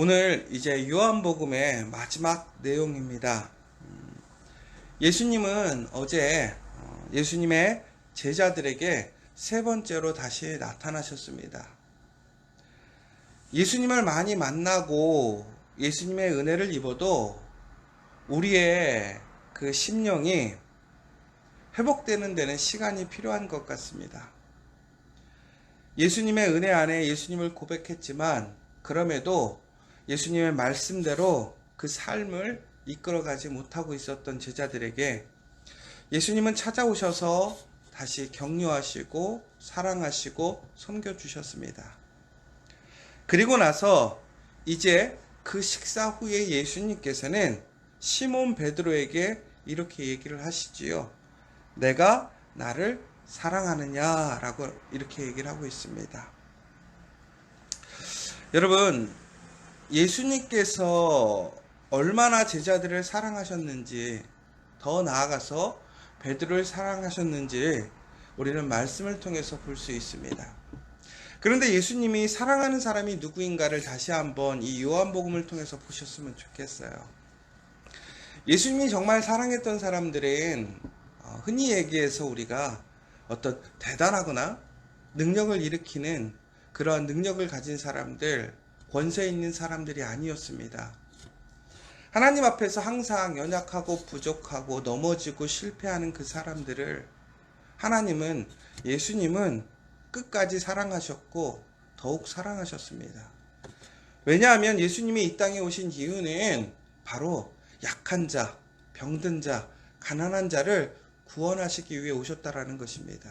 오늘 이제 요한복음의 마지막 내용입니다. 음, 예수님은 어제 어, 예수님의 제자들에게 세 번째로 다시 나타나셨습니다. 예수님을 많이 만나고 예수님의 은혜를 입어도 우리의 그 심령이 회복되는 데는 시간이 필요한 것 같습니다. 예수님의 은혜 안에 예수님을 고백했지만 그럼에도 예수님의 말씀대로 그 삶을 이끌어가지 못하고 있었던 제자들에게 예수님은 찾아오셔서 다시 격려하시고 사랑하시고 섬겨주셨습니다. 그리고 나서 이제 그 식사 후에 예수님께서는 시몬 베드로에게 이렇게 얘기를 하시지요. 내가 나를 사랑하느냐라고 이렇게 얘기를 하고 있습니다. 여러분, 예수님께서 얼마나 제자들을 사랑하셨는지 더 나아가서 베드로를 사랑하셨는지 우리는 말씀을 통해서 볼 수 있습니다. 그런데 예수님이 사랑하는 사람이 누구인가를 다시 한번 이 요한복음을 통해서 보셨으면 좋겠어요. 예수님이 정말 사랑했던 사람들은 어, 흔히 얘기해서 우리가 어떤 대단하거나 능력을 일으키는 그러한 능력을 가진 사람들, 권세 있는 사람들이 아니었습니다. 하나님 앞에서 항상 연약하고 부족하고 넘어지고 실패하는 그 사람들을 하나님은 예수님은 끝까지 사랑하셨고 더욱 사랑하셨습니다. 왜냐하면 예수님이 이 땅에 오신 이유는 바로 약한 자, 병든 자, 가난한 자를 구원하시기 위해 오셨다라는 것입니다.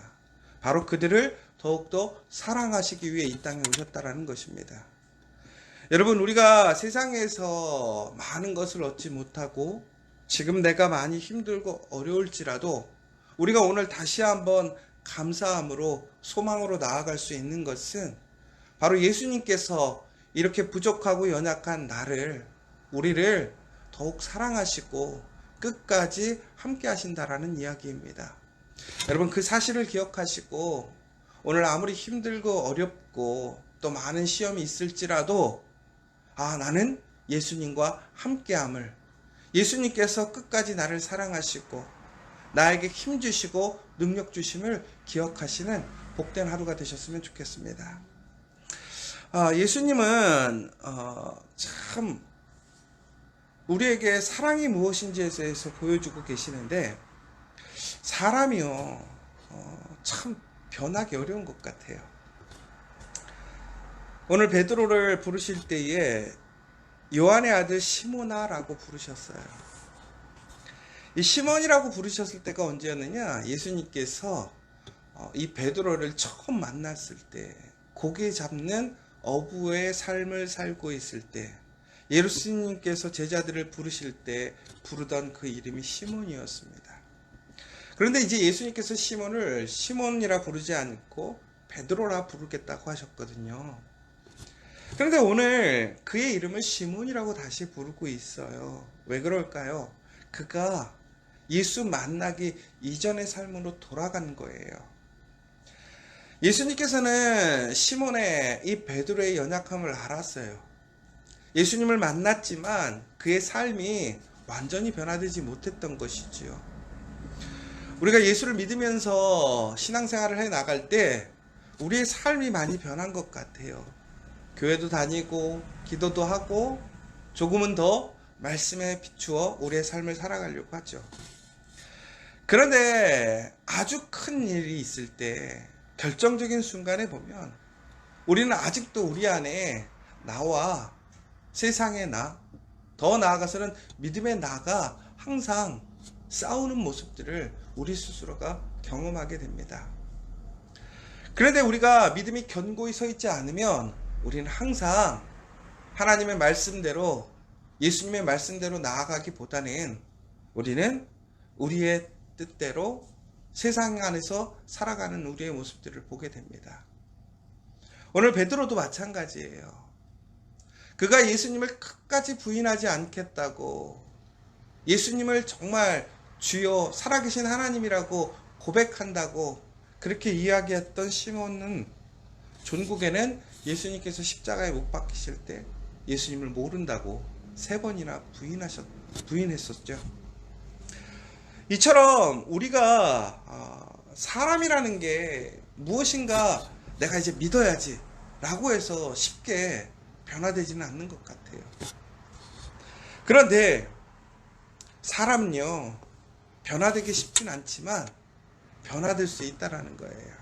바로 그들을 더욱더 사랑하시기 위해 이 땅에 오셨다라는 것입니다. 여러분, 우리가 세상에서 많은 것을 얻지 못하고 지금 내가 많이 힘들고 어려울지라도 우리가 오늘 다시 한번 감사함으로 소망으로 나아갈 수 있는 것은 바로 예수님께서 이렇게 부족하고 연약한 나를, 우리를 더욱 사랑하시고 끝까지 함께 하신다라는 이야기입니다. 여러분 그 사실을 기억하시고 오늘 아무리 힘들고 어렵고 또 많은 시험이 있을지라도 아 나는 예수님과 함께함을 예수님께서 끝까지 나를 사랑하시고 나에게 힘 주시고 능력 주심을 기억하시는 복된 하루가 되셨으면 좋겠습니다. 아, 예수님은 어, 참 우리에게 사랑이 무엇인지에 대해서 보여주고 계시는데 사람이요 어, 참 변하기 어려운 것 같아요. 오늘 베드로를 부르실 때에 요한의 아들 시모나라고 부르셨어요. 이 시몬이라고 부르셨을 때가 언제였느냐? 예수님께서 어, 이 베드로를 처음 만났을 때 고개 잡는 어부의 삶을 살고 있을 때 예수님께서 제자들을 부르실 때 부르던 그 이름이 시몬이었습니다. 그런데 이제 예수님께서 시몬을 시몬이라 부르지 않고 베드로라 부르겠다고 하셨거든요. 그런데 오늘 그의 이름을 시몬이라고 다시 부르고 있어요. 왜 그럴까요? 그가 예수 만나기 이전의 삶으로 돌아간 거예요. 예수님께서는 시몬의 이 베드로의 연약함을 알았어요. 예수님을 만났지만 그의 삶이 완전히 변화되지 못했던 것이지요. 우리가 예수를 믿으면서 신앙생활을 해 나갈 때 우리의 삶이 많이 변한 것 같아요. 교회도 다니고 기도도 하고 조금은 더 말씀에 비추어 우리의 삶을 살아가려고 하죠. 그런데 아주 큰 일이 있을 때 결정적인 순간에 보면 우리는 아직도 우리 안에 나와 세상의 나, 더 나아가서는 믿음의 나가 항상 싸우는 모습들을 우리 스스로가 경험하게 됩니다. 그런데 우리가 믿음이 견고히 서 있지 않으면 우리는 항상 하나님의 말씀대로 예수님의 말씀대로 나아가기보다는 우리는 우리의 뜻대로 세상 안에서 살아가는 우리의 모습들을 보게 됩니다. 오늘 베드로도 마찬가지예요. 그가 예수님을 끝까지 부인하지 않겠다고 예수님을 정말 주여 살아계신 하나님이라고 고백한다고 그렇게 이야기했던 시몬은 존국에는 예수님께서 십자가에 못 박히실 때 예수님을 모른다고 세 번이나 부인하셨 부인했었죠. 이처럼 우리가 어, 사람이라는 게 무엇인가 내가 이제 믿어야지 라고 해서 쉽게 변화되지는 않는 것 같아요. 그런데 사람은요 변화되기 쉽진 않지만 변화될 수 있다라는 거예요.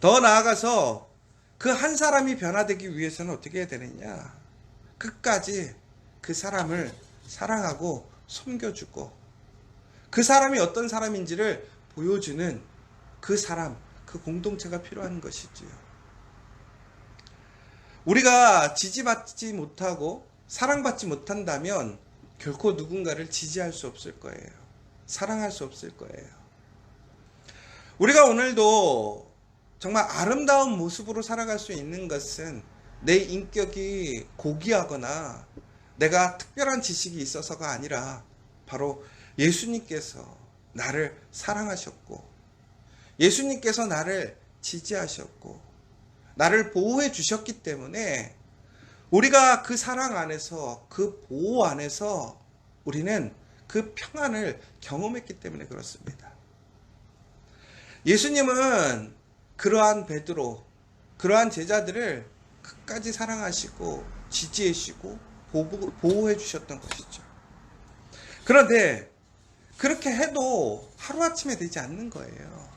더 나아가서 그 한 사람이 변화되기 위해서는 어떻게 해야 되느냐? 끝까지 그 사람을 사랑하고 섬겨주고 그 사람이 어떤 사람인지를 보여주는 그 사람, 그 공동체가 필요한 것이지요. 우리가 지지받지 못하고 사랑받지 못한다면 결코 누군가를 지지할 수 없을 거예요. 사랑할 수 없을 거예요. 우리가 오늘도 정말 아름다운 모습으로 살아갈 수 있는 것은 내 인격이 고귀하거나 내가 특별한 지식이 있어서가 아니라 바로 예수님께서 나를 사랑하셨고 예수님께서 나를 지지하셨고 나를 보호해 주셨기 때문에 우리가 그 사랑 안에서 그 보호 안에서 우리는 그 평안을 경험했기 때문에 그렇습니다. 예수님은 그러한 베드로, 그러한 제자들을 끝까지 사랑하시고 지지해 주시고 보호해 주셨던 것이죠. 그런데 그렇게 해도 하루아침에 되지 않는 거예요.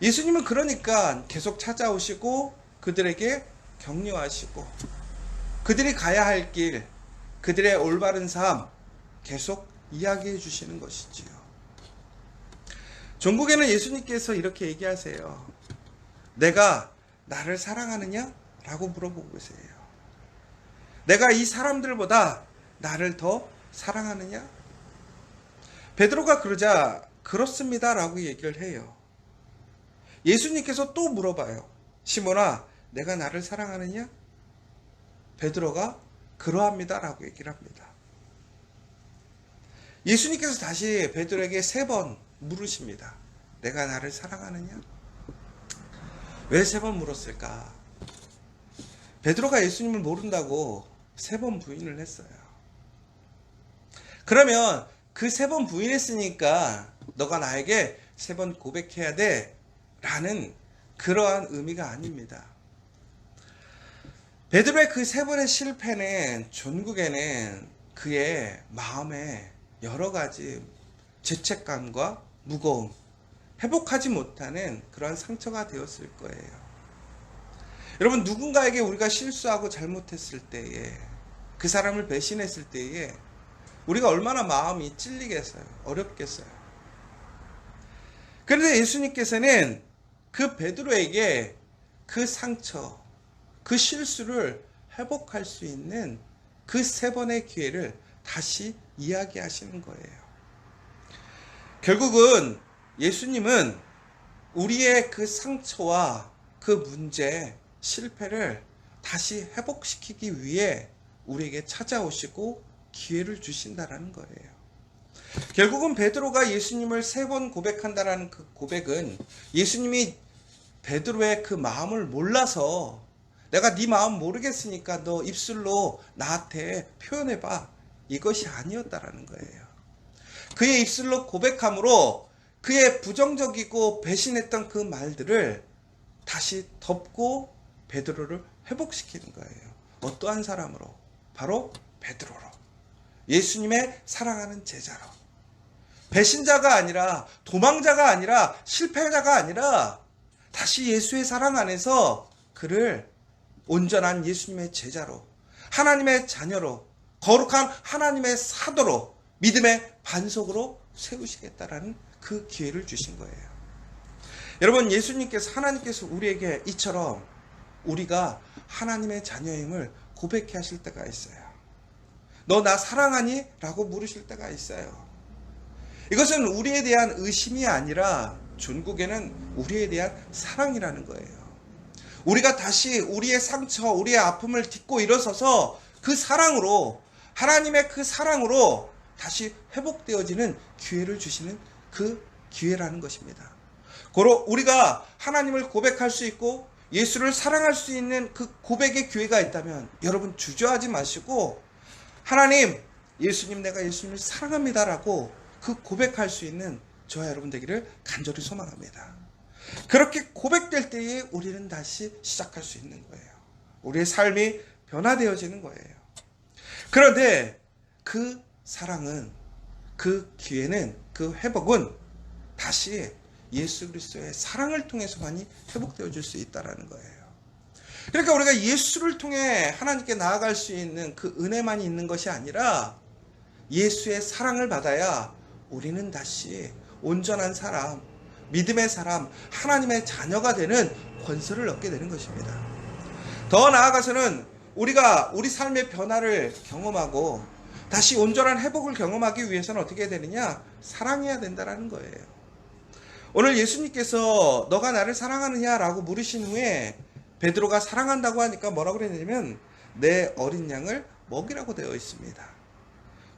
예수님은 그러니까 계속 찾아오시고 그들에게 격려하시고 그들이 가야 할 길, 그들의 올바른 삶 계속 이야기해 주시는 것이지요. 종국에는 예수님께서 이렇게 얘기하세요. 내가 나를 사랑하느냐? 라고 물어보고 계세요. 내가 이 사람들보다 나를 더 사랑하느냐? 베드로가 그러자 그렇습니다 라고 얘기를 해요. 예수님께서 또 물어봐요. 시몬아, 내가 나를 사랑하느냐? 베드로가 그러합니다 라고 얘기를 합니다. 예수님께서 다시 베드로에게 세 번 물으십니다. 내가 나를 사랑하느냐? 왜 세 번 물었을까? 베드로가 예수님을 모른다고 세 번 부인을 했어요. 그러면 그 세 번 부인했으니까 너가 나에게 세 번 고백해야 돼 라는 그러한 의미가 아닙니다. 베드로의 그 세 번의 실패는 존국에는 그의 마음에 여러 가지 죄책감과 무거움, 회복하지 못하는 그러한 상처가 되었을 거예요. 여러분, 누군가에게 우리가 실수하고 잘못했을 때에, 그 사람을 배신했을 때에, 우리가 얼마나 마음이 찔리겠어요? 어렵겠어요? 그런데 예수님께서는 그 베드로에게 그 상처, 그 실수를 회복할 수 있는 그 세 번의 기회를 다시 이야기하시는 거예요. 결국은 예수님은 우리의 그 상처와 그 문제, 실패를 다시 회복시키기 위해 우리에게 찾아오시고 기회를 주신다라는 거예요. 결국은 베드로가 예수님을 세 번 고백한다라는 그 고백은 예수님이 베드로의 그 마음을 몰라서 내가 네 마음 모르겠으니까 너 입술로 나한테 표현해 봐. 이것이 아니었다라는 거예요. 그의 입술로 고백함으로 그의 부정적이고 배신했던 그 말들을 다시 덮고 베드로를 회복시키는 거예요. 어떠한 사람으로? 바로 베드로로. 예수님의 사랑하는 제자로. 배신자가 아니라 도망자가 아니라 실패자가 아니라 다시 예수의 사랑 안에서 그를 온전한 예수님의 제자로 하나님의 자녀로 거룩한 하나님의 사도로 믿음의 반석으로 세우시겠다라는 그 기회를 주신 거예요. 여러분 예수님께서 하나님께서 우리에게 이처럼 우리가 하나님의 자녀임을 고백해 하실 때가 있어요. 너 나 사랑하니? 라고 물으실 때가 있어요. 이것은 우리에 대한 의심이 아니라 중국에는 우리에 대한 사랑이라는 거예요. 우리가 다시 우리의 상처, 우리의 아픔을 딛고 일어서서 그 사랑으로 하나님의 그 사랑으로 다시 회복되어지는 기회를 주시는 그 기회라는 것입니다. 고로 우리가 하나님을 고백할 수 있고 예수를 사랑할 수 있는 그 고백의 기회가 있다면 여러분 주저하지 마시고 하나님, 예수님 내가 예수님을 사랑합니다라고 그 고백할 수 있는 저와 여러분 되기를 간절히 소망합니다. 그렇게 고백될 때에 우리는 다시 시작할 수 있는 거예요. 우리의 삶이 변화되어지는 거예요. 그런데 그 사랑은 그 기회는 그 회복은 다시 예수 그리스도의 사랑을 통해서만이 회복되어질 수 있다라는 거예요. 그러니까 우리가 예수를 통해 하나님께 나아갈 수 있는 그 은혜만이 있는 것이 아니라 예수의 사랑을 받아야 우리는 다시 온전한 사람, 믿음의 사람, 하나님의 자녀가 되는 권세를 얻게 되는 것입니다. 더 나아가서는 우리가 우리 삶의 변화를 경험하고 다시 온전한 회복을 경험하기 위해서는 어떻게 되느냐? 사랑해야 된다라는 거예요. 오늘 예수님께서 너가 나를 사랑하느냐라고 물으신 후에 베드로가 사랑한다고 하니까 뭐라고 그랬냐면 내 어린 양을 먹이라고 되어 있습니다.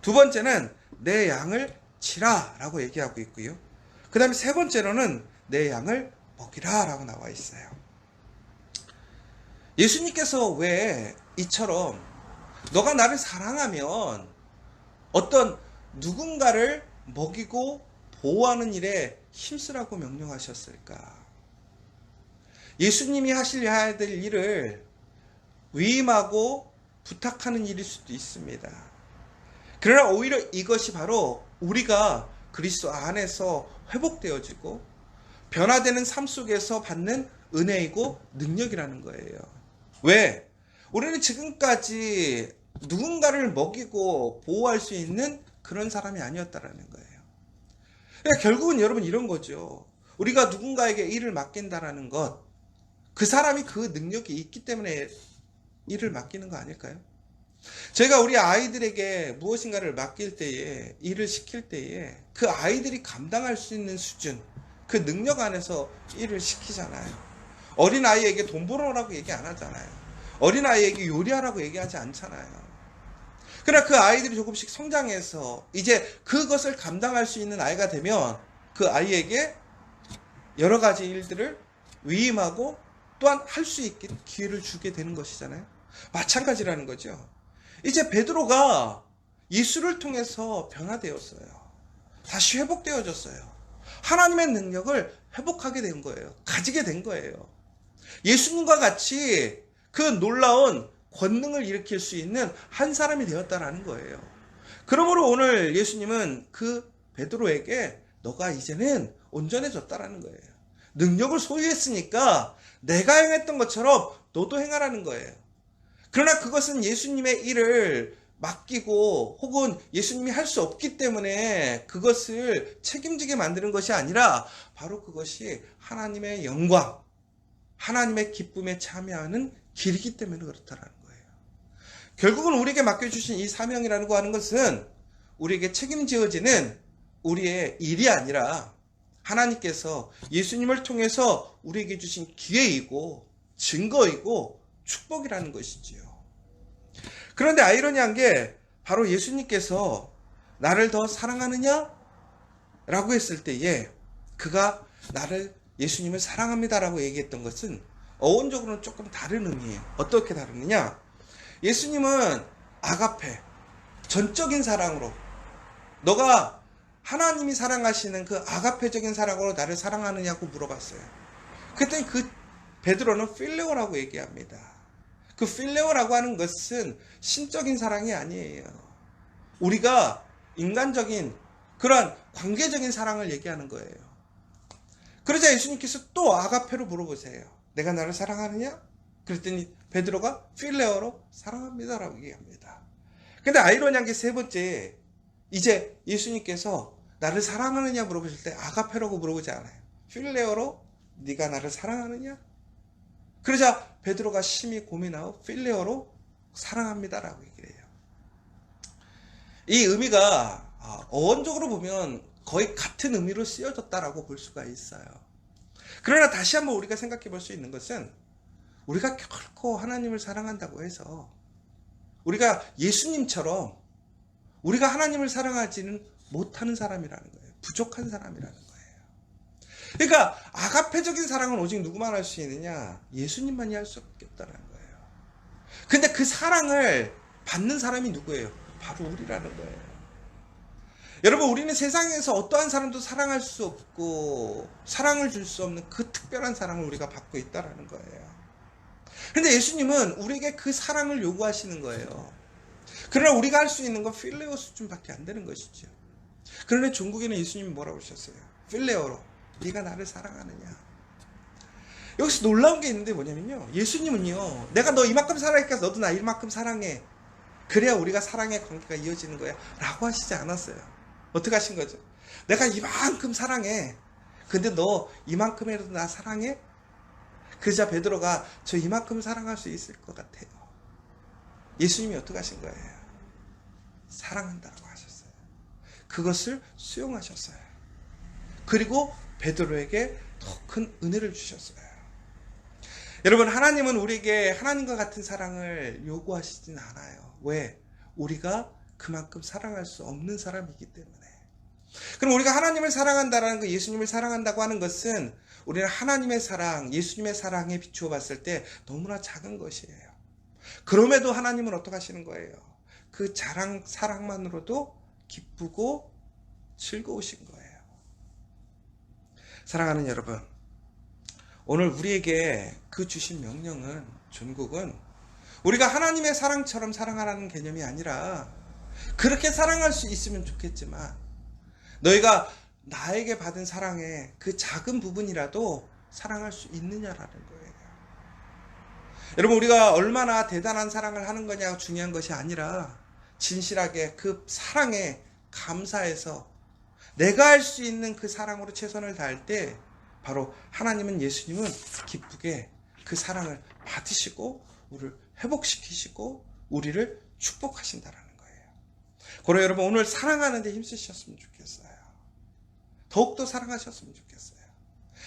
두 번째는 내 양을 치라라고 얘기하고 있고요. 그 다음에 세 번째로는 내 양을 먹이라라고 나와 있어요. 예수님께서 왜 이처럼 너가 나를 사랑하면 어떤 누군가를 먹이고 보호하는 일에 힘쓰라고 명령하셨을까? 예수님이 하셔야 될 일을 위임하고 부탁하는 일일 수도 있습니다. 그러나 오히려 이것이 바로 우리가 그리스도 안에서 회복되어지고 변화되는 삶 속에서 받는 은혜이고 능력이라는 거예요. 왜? 우리는 지금까지 누군가를 먹이고 보호할 수 있는 그런 사람이 아니었다라는 거예요. 그러니까 결국은 여러분 이런 거죠. 우리가 누군가에게 일을 맡긴다라는 것, 그 사람이 그 능력이 있기 때문에 일을 맡기는 거 아닐까요? 제가 우리 아이들에게 무엇인가를 맡길 때에, 일을 시킬 때에 그 아이들이 감당할 수 있는 수준, 그 능력 안에서 일을 시키잖아요. 어린 아이에게 돈 벌어라고 얘기 안 하잖아요. 어린 아이에게 요리하라고 얘기하지 않잖아요. 그러나 그 아이들이 조금씩 성장해서 이제 그것을 감당할 수 있는 아이가 되면 그 아이에게 여러 가지 일들을 위임하고 또한 할 수 있게 기회를 주게 되는 것이잖아요. 마찬가지라는 거죠. 이제 베드로가 예수를 통해서 변화되었어요. 다시 회복되어졌어요. 하나님의 능력을 회복하게 된 거예요. 가지게 된 거예요. 예수님과 같이 그 놀라운 권능을 일으킬 수 있는 한 사람이 되었다라는 거예요. 그러므로 오늘 예수님은 그 베드로에게 너가 이제는 온전해졌다라는 거예요. 능력을 소유했으니까 내가 행했던 것처럼 너도 행하라는 거예요. 그러나 그것은 예수님의 일을 맡기고 혹은 예수님이 할 수 없기 때문에 그것을 책임지게 만드는 것이 아니라 바로 그것이 하나님의 영광, 하나님의 기쁨에 참여하는 길이기 때문에 그렇다라는. 결국은 우리에게 맡겨주신 이 사명이라는 거 하는 것은 우리에게 책임지어지는 우리의 일이 아니라 하나님께서 예수님을 통해서 우리에게 주신 기회이고 증거이고 축복이라는 것이지요. 그런데 아이러니한 게 바로 예수님께서 나를 더 사랑하느냐? 라고 했을 때에 그가 나를 예수님을 사랑합니다라고 얘기했던 것은 어원적으로는 조금 다른 의미예요. 어떻게 다르느냐? 예수님은 아가페, 전적인 사랑으로 너가 하나님이 사랑하시는 그 아가페적인 사랑으로 나를 사랑하느냐고 물어봤어요. 그때 그 베드로는 필레오라고 얘기합니다. 그 필레오라고 하는 것은 신적인 사랑이 아니에요. 우리가 인간적인 그런 관계적인 사랑을 얘기하는 거예요. 그러자 예수님께서 또 아가페로 물어보세요. 내가 나를 사랑하느냐? 그랬더니 베드로가 필레오로 사랑합니다라고 얘기합니다. 근데 아이러니한 게 세 번째 이제 예수님께서 나를 사랑하느냐 물어보실 때 아가페라고 물어보지 않아요. 필레오로 네가 나를 사랑하느냐? 그러자 베드로가 심히 고민하고 필레오로 사랑합니다라고 얘기를 해요. 이 의미가 아, 어원적으로 보면 거의 같은 의미로 쓰여졌다라고 볼 수가 있어요. 그러나 다시 한번 우리가 생각해 볼 수 있는 것은 우리가 결코 하나님을 사랑한다고 해서 우리가 예수님처럼 우리가 하나님을 사랑하지는 못하는 사람이라는 거예요. 부족한 사람이라는 거예요. 그러니까 아가페적인 사랑은 오직 누구만 할 수 있느냐? 예수님만이 할 수 없겠다는 거예요. 근데 그 사랑을 받는 사람이 누구예요? 바로 우리라는 거예요. 여러분, 우리는 세상에서 어떠한 사람도 사랑할 수 없고, 사랑을 줄 수 없는 그 특별한 사랑을 우리가 받고 있다라는 거예요. 근데 예수님은 우리에게 그 사랑을 요구하시는 거예요. 그러나 우리가 할 수 있는 건 필레오 수준밖에 안 되는 것이죠. 그런데 종국에는 예수님이 뭐라고 하셨어요? 필레오로 네가 나를 사랑하느냐? 여기서 놀라운 게 있는데 뭐냐면요. 예수님은요. 내가 너 이만큼 사랑하니까 너도 나 이만큼 사랑해. 그래야 우리가 사랑의 관계가 이어지는 거야. 라고 하시지 않았어요. 어떻게 하신 거죠? 내가 이만큼 사랑해. 근데 너 이만큼이라도 나 사랑해? 그자 베드로가 저 이만큼 사랑할 수 있을 것 같아요. 예수님이 어떻게 하신 거예요? 사랑한다고 하셨어요. 그것을 수용하셨어요. 그리고 베드로에게 더 큰 은혜를 주셨어요. 여러분 하나님은 우리에게 하나님과 같은 사랑을 요구하시진 않아요. 왜? 우리가 그만큼 사랑할 수 없는 사람이기 때문에. 그럼 우리가 하나님을 사랑한다라는 거, 예수님을 사랑한다고 하는 것은 우리는 하나님의 사랑, 예수님의 사랑에 비추어 봤을 때 너무나 작은 것이에요. 그럼에도 하나님은 어떻게 하시는 거예요? 그 자랑, 사랑만으로도 기쁘고 즐거우신 거예요. 사랑하는 여러분, 오늘 우리에게 그 주신 명령은, 전국은 우리가 하나님의 사랑처럼 사랑하라는 개념이 아니라 그렇게 사랑할 수 있으면 좋겠지만 너희가 나에게 받은 사랑의 그 작은 부분이라도 사랑할 수 있느냐라는 거예요. 여러분, 우리가 얼마나 대단한 사랑을 하는 거냐가 중요한 것이 아니라 진실하게 그 사랑에 감사해서 내가 할 수 있는 그 사랑으로 최선을 다할 때 바로 하나님은 예수님은 기쁘게 그 사랑을 받으시고 우리를 회복시키시고 우리를 축복하신다라는. 그러 여러분 오늘 사랑하는데 힘쓰셨으면 좋겠어요. 더욱더 사랑하셨으면 좋겠어요.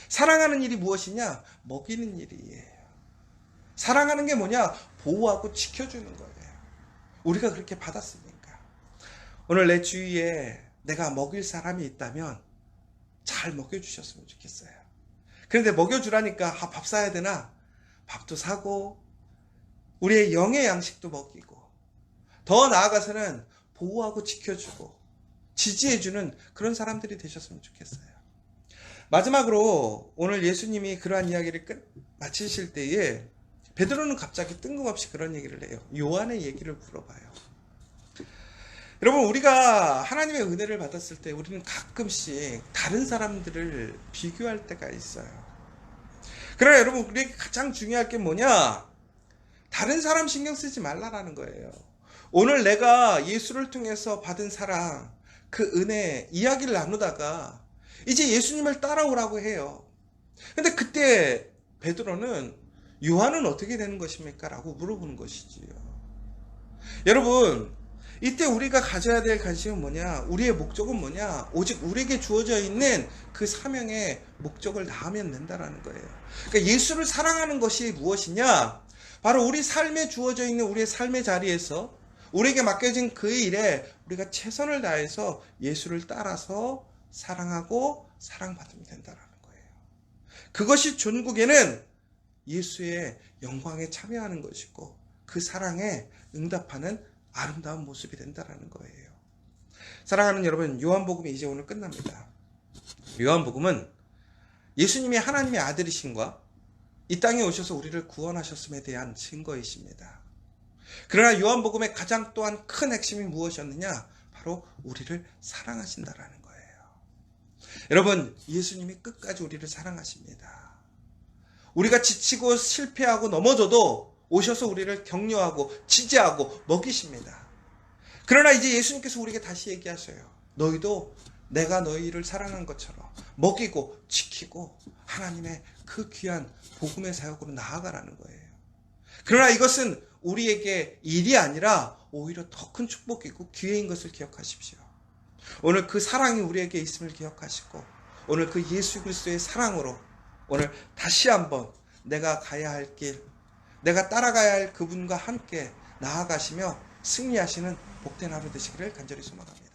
사랑하는 일이 무엇이냐? 먹이는 일이에요. 사랑하는 게 뭐냐? 보호하고 지켜주는 거예요. 우리가 그렇게 받았으니까. 오늘 내 주위에 내가 먹일 사람이 있다면 잘 먹여주셨으면 좋겠어요. 그런데 먹여주라니까 아, 밥 사야 되나? 밥도 사고 우리의 영의 양식도 먹이고 더 나아가서는 보호하고 지켜주고 지지해주는 그런 사람들이 되셨으면 좋겠어요. 마지막으로 오늘 예수님이 그러한 이야기를 끝 마치실 때에 베드로는 갑자기 뜬금없이 그런 얘기를 해요. 요한의 얘기를 물어봐요. 여러분 우리가 하나님의 은혜를 받았을 때 우리는 가끔씩 다른 사람들을 비교할 때가 있어요. 그러나 여러분 우리에게 가장 중요할 게 뭐냐? 다른 사람 신경 쓰지 말라라는 거예요. 오늘 내가 예수를 통해서 받은 사랑, 그 은혜 이야기를 나누다가 이제 예수님을 따라오라고 해요. 근데 그때 베드로는 요한은 어떻게 되는 것입니까? 라고 물어보는 것이지요. 여러분, 이때 우리가 가져야 될 관심은 뭐냐? 우리의 목적은 뭐냐? 오직 우리에게 주어져 있는 그 사명의 목적을 다하면 된다라는 거예요. 그러니까 예수를 사랑하는 것이 무엇이냐? 바로 우리 삶에 주어져 있는 우리의 삶의 자리에서 우리에게 맡겨진 그 일에 우리가 최선을 다해서 예수를 따라서 사랑하고 사랑받으면 된다라는 거예요. 그것이 전국에는 예수의 영광에 참여하는 것이고 그 사랑에 응답하는 아름다운 모습이 된다라는 거예요. 사랑하는 여러분, 요한복음이 이제 오늘 끝납니다. 요한복음은 예수님이 하나님의 아들이신과 이 땅에 오셔서 우리를 구원하셨음에 대한 증거이십니다. 그러나 요한복음의 가장 또한 큰 핵심이 무엇이었느냐? 바로 우리를 사랑하신다라는 거예요. 여러분, 예수님이 끝까지 우리를 사랑하십니다. 우리가 지치고 실패하고 넘어져도 오셔서 우리를 격려하고 지지하고 먹이십니다. 그러나 이제 예수님께서 우리에게 다시 얘기하셔요. 너희도 내가 너희를 사랑한 것처럼 먹이고 지키고 하나님의 그 귀한 복음의 사역으로 나아가라는 거예요. 그러나 이것은 우리에게 일이 아니라 오히려 더 큰 축복이고 기회인 것을 기억하십시오. 오늘 그 사랑이 우리에게 있음을 기억하시고 오늘 그 예수 그리스도의 사랑으로 오늘 다시 한번 내가 가야 할 길, 내가 따라가야 할 그분과 함께 나아가시며 승리하시는 복된 하루 되시기를 간절히 소망합니다.